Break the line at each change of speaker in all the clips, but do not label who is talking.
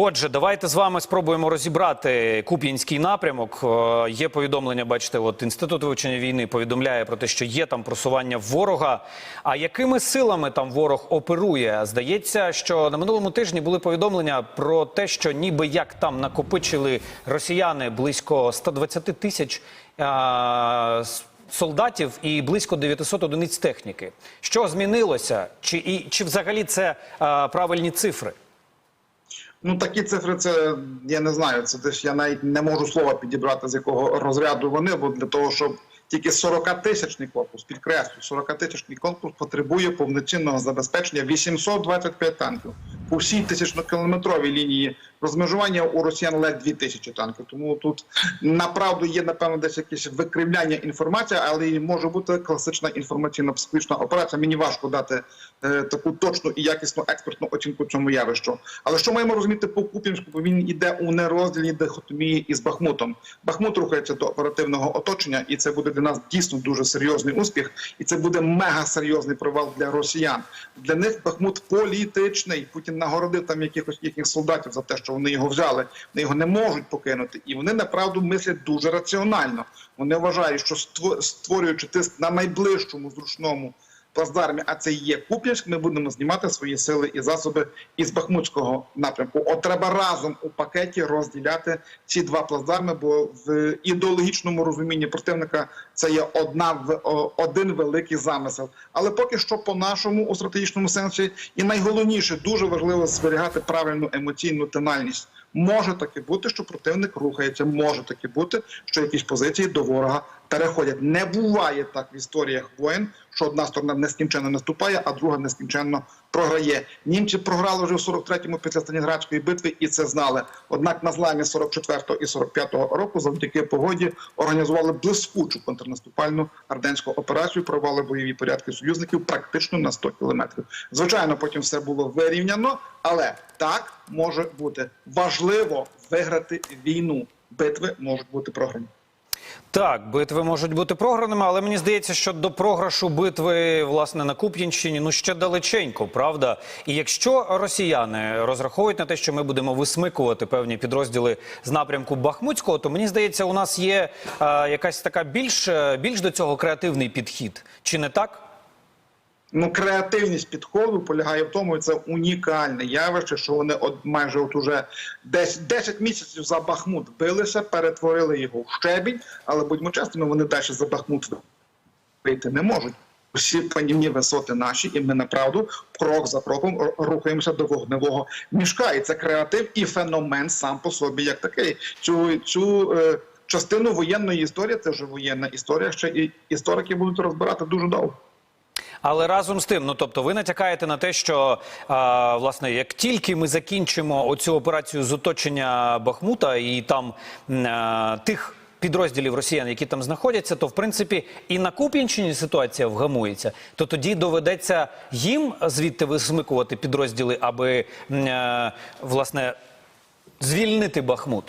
Отже, давайте з вами спробуємо розібрати Куп'янський напрямок. Е, Є повідомлення, бачите, от інститут вивчення війни повідомляє про те, що є там просування ворога. А якими силами там ворог оперує? Здається, що на минулому тижні були повідомлення про те, що ніби як там накопичили росіяни близько 120 тисяч. е, Солдатів і близько 900 одиниць техніки. Що змінилося? Чи і чи взагалі це е, правильні цифри?
Ну такі цифри, це я не знаю. Це десь я навіть не можу слова підібрати з якого розряду вони, бо для того, щоб тільки 40-тисячний корпус, підкреслю, 40-тисячний корпус потребує повноцінного забезпечення 825 танків. По всій тисячнокілометровій лінії розмежування у росіян ледь 2000 танків. Тому тут направду є напевно десь якесь викривляння інформації, але і може бути класична інформаційно-психологічна операція. Мені важко дати е, таку точну і якісну експертну оцінку цьому явищу. Але що маємо розуміти по Куп'янську? Бо він іде у нероздільній дихотомії із Бахмутом. Бахмут рухається до оперативного оточення, і це буде для нас дійсно дуже серйозний успіх, і це буде мега серйозний провал для росіян. Для них Бахмут політичний. Путін нагородив там якихось їхніх солдатів за те, що вони його взяли. Вони його не можуть покинути, і вони направду мислять дуже раціонально. Вони вважають, що створюючи тиск на найближчому зручному плацдармі, а це є Куп'янськ, ми будемо знімати свої сили і засоби із Бахмутського напрямку. От треба разом у пакеті розділяти ці два плацдарми, бо в ідеологічному розумінні противника це є одна один великий замисел. Але поки що по нашому у стратегічному сенсі, і найголовніше дуже важливо зберігати правильну емоційну тональність. Може таки бути, що противник рухається. Може таки бути, що якісь позиції до ворога переходять. Не буває так в історіях воєн, що одна сторона нескінченно наступає, а друга нескінченно програє. Німці програли вже в 43-му після Сталінградської битви, і це знали. Однак на зламі 44-го і 45-го року, завдяки погоді, організували блискучу контрнаступальну арденську операцію, провали бойові порядки союзників практично на 100 кілометрів. Звичайно, потім все було вирівняно, але так може бути важливо виграти війну. Битви можуть бути програні.
Так, битви можуть бути програними, але мені здається, що до програшу битви власне на Куп'янщині ну ще далеченько, правда. І якщо росіяни розраховують на те, що ми будемо висмикувати певні підрозділи з напрямку Бахмутського, то мені здається, у нас є е, якась така більш, е, більш до цього креативний підхід. Чи не так?
Ну, креативність підходу полягає в тому, і це унікальне явище, що вони от майже от уже 10, 10 місяців за Бахмут билися, перетворили його в щебінь, але будьмо чесними, вони далі за Бахмут вийти не можуть. Всі панівні висоти наші, і ми направду крок за кроком рухаємося до вогневого мішка. І це креатив і феномен сам по собі як такий. Цю цю е, частину воєнної історії, це вже воєнна історія. Ще і історики будуть розбирати дуже довго.
Але разом з тим, ну тобто, ви натякаєте на те, що а, власне, як тільки ми закінчимо оцю операцію з оточення Бахмута і там а, тих підрозділів росіян, які там знаходяться, то в принципі і на Куп'янщині ситуація вгамується. То тоді доведеться їм звідти висмикувати підрозділи, аби а, власне звільнити Бахмут.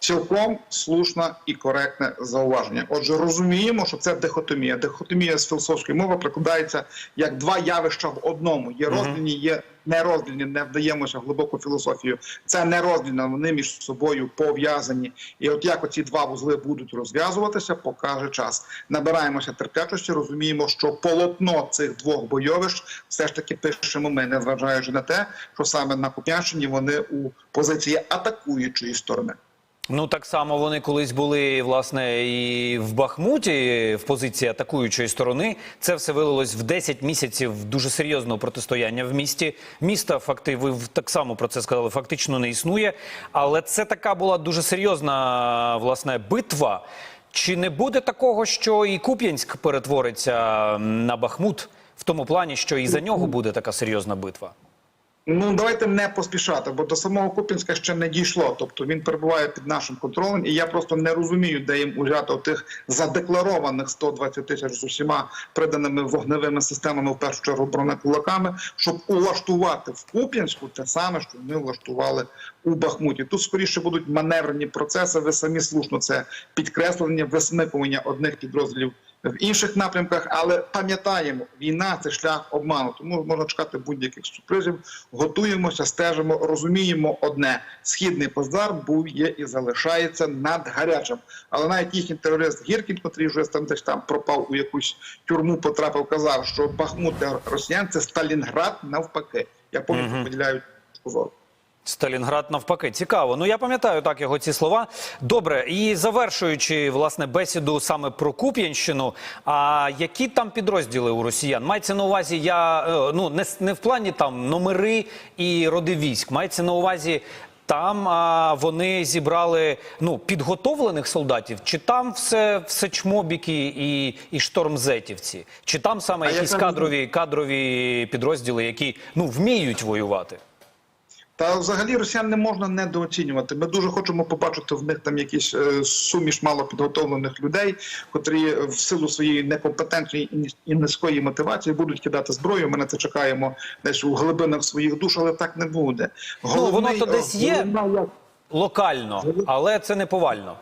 Цілком слушне і коректне зауваження. Отже, розуміємо, що це дихотомія. Дихотомія з філософської мови прикладається як два явища в одному. Є роздільні, є нероздільні. Не вдаємося в глибоку філософію. Це нероздільно, вони між собою пов'язані. І от як оці два вузли будуть розв'язуватися, покаже час. Набираємося терплячості, розуміємо, що полотно цих двох бойовищ все ж таки пишемо ми, незважаючи на те, що саме на Куп'янщині вони у позиції атакуючої сторони.
Ну так само вони колись були власне і в Бахмуті в позиції атакуючої сторони. Це все вилилось в 10 місяців дуже серйозного протистояння в місті. Міста факти, ви так само про це сказали, фактично не існує. Але це така була дуже серйозна власне битва. Чи не буде такого, що і Куп'янськ перетвориться на Бахмут в тому плані, що і за нього буде така серйозна битва?
Ну давайте не поспішати, бо до самого Купінська ще не дійшло. Тобто він перебуває під нашим контролем, і я просто не розумію, де їм узяти тих задекларованих 120 тисяч з усіма приданими вогневими системами, в першу чергу бронекулаками, щоб улаштувати в Куп'янську те саме, що вони влаштували у Бахмуті. Тут скоріше будуть маневрені процеси. Ви самі слушно це підкреслення, висмикування одних підрозділів в інших напрямках, але пам'ятаємо, війна це шлях обману. Тому можна чекати будь-яких сюрпризів. Готуємося, стежимо, розуміємо одне: східний плацдарм був, є і залишається надгарячим. Але навіть їхній терорист Гіркін, котрий вже там десь там пропав у якусь тюрму, потрапив, казав, що Бахмут росіян це Сталінград навпаки. Я повністю поділяю зору.
Сталінград навпаки. Цікаво. Ну я пам'ятаю так його ці слова. Добре, і завершуючи власне бесіду саме про Куп'янщину. А які там підрозділи у росіян? Мається на увазі, я е, ну не, не в плані там номери і роди військ. Мається на увазі. Там а, вони зібрали ну підготовлених солдатів, чи там все, все чмобіки і, і штормзетівці, чи там саме
А
якісь кадрові кадрові підрозділи, які ну вміють воювати?
Та взагалі росіян не можна недооцінювати. Ми дуже хочемо побачити в них там якісь е, суміш малопідготовлених людей, котрі е, в силу своєї некомпетентної і низької мотивації будуть кидати зброю. Ми на це чекаємо десь у глибинах своїх душ, але так не буде.
Ну, воно то десь є.
головна
Локально, але це не повально.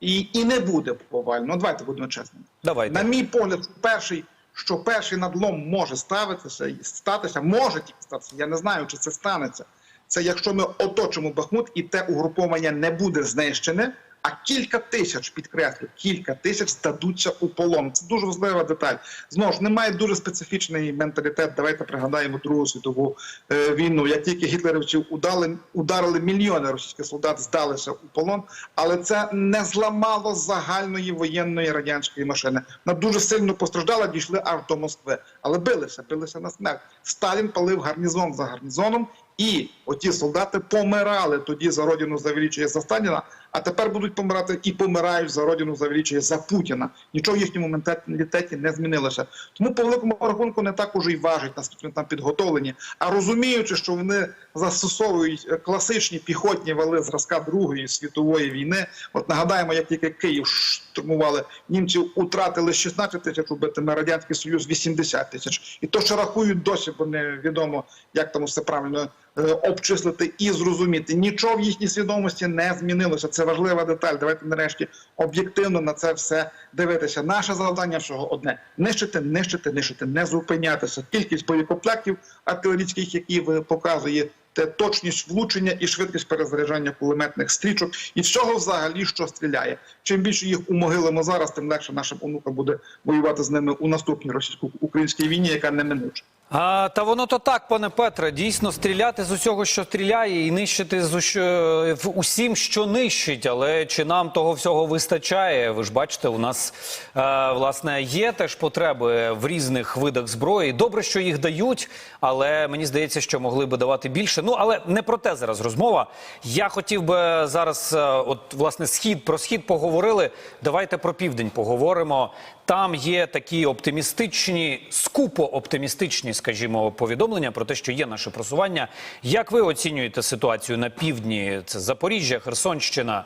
І, і не буде повально. Ну, давайте будемо чесними.
Давайте.
На мій погляд, перший, що перший надлом може ставитися статися, може тільки статися. Я не знаю, чи це станеться. Це якщо ми оточимо Бахмут і те угруповання не буде знищене, а кілька тисяч, підкреслю, кілька тисяч здадуться у полон. Це дуже важлива деталь. Знову ж немає дуже специфічний менталітет. Давайте пригадаємо Другу світову е, війну. Як тільки гітлерівці удали, ударили мільйони російських солдат, здалися у полон, але це не зламало загальної воєнної радянської машини. Вона дуже сильно постраждала, дійшли аж до Москви. Але билися, билися на смерть. Сталін палив гарнізон за гарнізоном. І оті солдати помирали тоді за родину за за Сталіна, а тепер будуть помирати і помирають за родину за за Путіна. Нічого в їхньому менталітеті не змінилося. Тому по великому рахунку не так уже й важить, наскільки там підготовлені. А розуміючи, що вони застосовують е, класичні піхотні вали зразка Другої світової війни. От нагадаємо, як тільки Київ штурмували, німці втратили 16 тисяч убитими, радянський союз 80 тисяч. І то, що рахують досі, бо не відомо, як там все правильно обчислити і зрозуміти. Нічого в їхній свідомості не змінилося. Це важлива деталь. Давайте нарешті об'єктивно на це все дивитися. Наше завдання всього одне: нищити, нищити, нищити, не зупинятися. Кількість боєкомплектів артилерійських, які показує. Те точність влучення і швидкість перезаряджання кулеметних стрічок, і всього взагалі, що стріляє. Чим більше їх умогилимо зараз, тим легше нашим онукам буде воювати з ними у наступній російсько-українській війні, яка неминуча.
А, та воно то так, пане Петре. Дійсно, стріляти з усього, що стріляє, і нищити з ущо, усім, що нищить. Але чи нам того всього вистачає? Ви ж бачите, у нас е, власне є теж потреби в різних видах зброї. Добре, що їх дають, але мені здається, що могли би давати більше. Ну але не про те зараз розмова. Я хотів би зараз, е, от власне, схід про схід поговорили. Давайте про південь поговоримо. Там є такі оптимістичні, скупо оптимістичні, скажімо, повідомлення про те, що є наше просування. Як ви оцінюєте ситуацію на півдні? Це Запоріжжя, Херсонщина.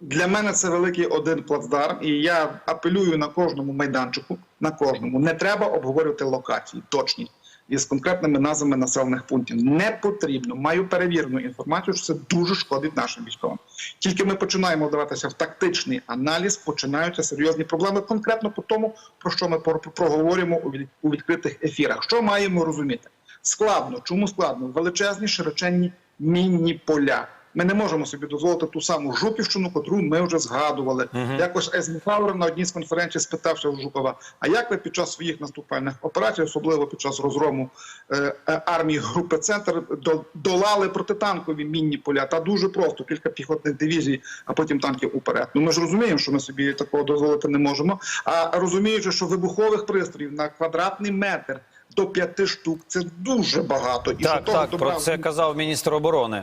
Для мене це великий один плацдарм, і я апелюю на кожному майданчику, на кожному. Не треба обговорювати локації точні із конкретними назвами населених пунктів. Не потрібно. Маю перевірену інформацію, що це дуже шкодить нашим військовим. Тільки ми починаємо вдаватися в тактичний аналіз, починаються серйозні проблеми конкретно по тому, про що ми проговорюємо у від- у відкритих ефірах. Що маємо розуміти? Складно. Чому складно? Величезні широченні мінні поля. Ми не можемо собі дозволити ту саму Жуківщину, котру ми вже згадували. Якось Ейзенхауер на одній з конференцій спитався у Жукова: а як ви під час своїх наступальних операцій, особливо під час розгрому е, е, армії групи Центр, до- долали протитанкові мінні поля? Та дуже просто кілька піхотних дивізій, а потім танків уперед. Ну ми ж розуміємо, що ми собі такого дозволити не можемо. А розуміючи, що вибухових пристроїв на квадратний метр. До п'яти штук це дуже багато. І що
Так,
того
так,
добра
про це казав міністр оборони.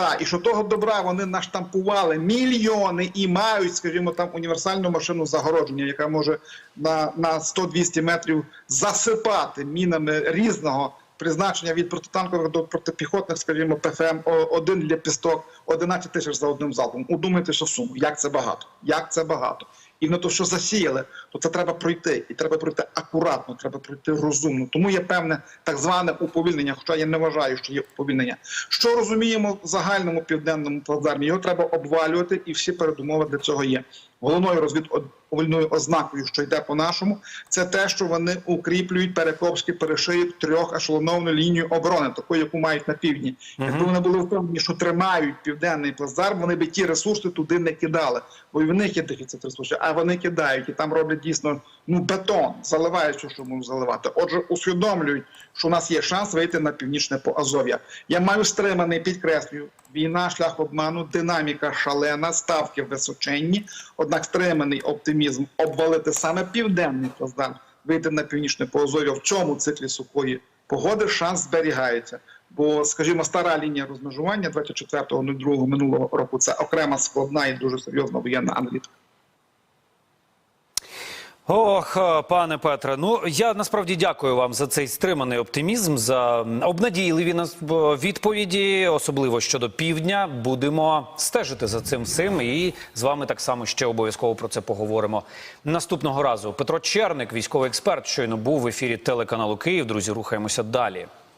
Так, і що того добра вони наштампували мільйони і мають, скажімо, там універсальну машину загородження, яка може на, на 100-200 метрів засипати мінами різного призначення від протитанкових до протипіхотних, скажімо, ПФМ один пісток, 11 тисяч за одним залпом. Удумайте, що суму. Як це багато? Як це багато? І на то, що засіяли, то це треба пройти, і треба пройти акуратно, треба пройти розумно. Тому є певне так зване уповільнення, хоча я не вважаю, що є уповільнення. Що розуміємо в загальному південному плацдармі? Його треба обвалювати, і всі передумови для цього є. головною розвідувальною ознакою, що йде по нашому, це те, що вони укріплюють перекопський перешиїв трьох ешелоновану лінію оборони, таку, яку мають на півдні. Якби вони були впевнені, що тримають південний плацдарм, вони би ті ресурси туди не кидали, бо і в них є дефіцит ресурсів, вони кидають і там роблять дійсно ну бетон, заливають що можуть заливати. Отже, усвідомлюють, що у нас є шанс вийти на північне Поазов'я. Я маю стриманий, підкреслюю, війна, шлях обману, динаміка шалена, ставки височенні, однак стриманий оптимізм обвалити саме південний плацдарм, вийти на північне Поазов'я в цьому циклі сухої погоди шанс зберігається. Бо, скажімо, стара лінія розмежування 24.02 минулого року це окрема складна і дуже серйозна воєнна аналітика.
Ох, е, пане Петре, ну я насправді дякую вам за цей стриманий оптимізм, за обнадійливі нас е, відповіді, особливо щодо півдня. Будемо стежити за цим всім і з вами так само ще обов'язково про це поговоримо наступного разу. Петро Черник, військовий експерт, щойно був в ефірі телеканалу Київ. Друзі, рухаємося далі.